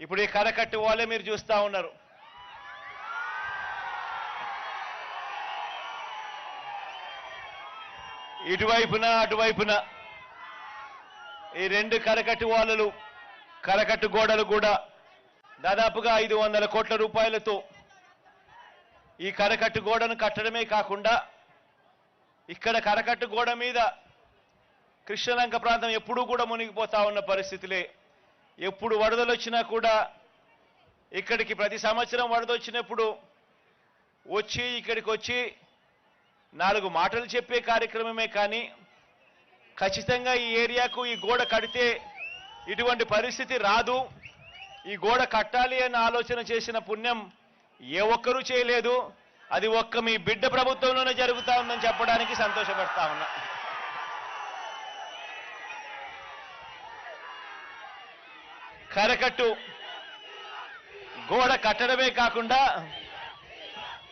ఇప్పుడు ఈ కరకట్టు వాళ్ళే మీరు చూస్తూ ఉన్నారు. ఇటువైపున అటువైపున ఈ రెండు కరకట్టు వాళ్ళలు కరకట్టు గోడలు కూడా దాదాపుగా ఐదు వందల కోట్ల రూపాయలతో ఈ కరకట్టు గోడను కట్టడమే కాకుండా ఇక్కడ కరకట్టు గోడ మీద కృష్ణలంక ప్రాంతం ఎప్పుడూ కూడా మునిగిపోతా ఉన్న పరిస్థితులే ఎప్పుడు వరదలు వచ్చినా కూడా ఇక్కడికి ప్రతి సంవత్సరం వరద వచ్చినప్పుడు వచ్చి ఇక్కడికి వచ్చి నాలుగు మాటలు చెప్పే కార్యక్రమమే కానీ ఖచ్చితంగా ఈ ఏరియాకు ఈ గోడ కడితే ఇటువంటి పరిస్థితి రాదు. ఈ గోడ కట్టాలి అన్న ఆలోచన చేసిన పుణ్యం ఏ ఒక్కరూ చేయలేదు. అది ఒక్క మీ బిడ్డ ప్రభుత్వంలోనే జరుగుతా ఉందని చెప్పడానికి సంతోషపడతా ఉన్నా. కరకట్టు. గోడ కట్టడమే కాకుండా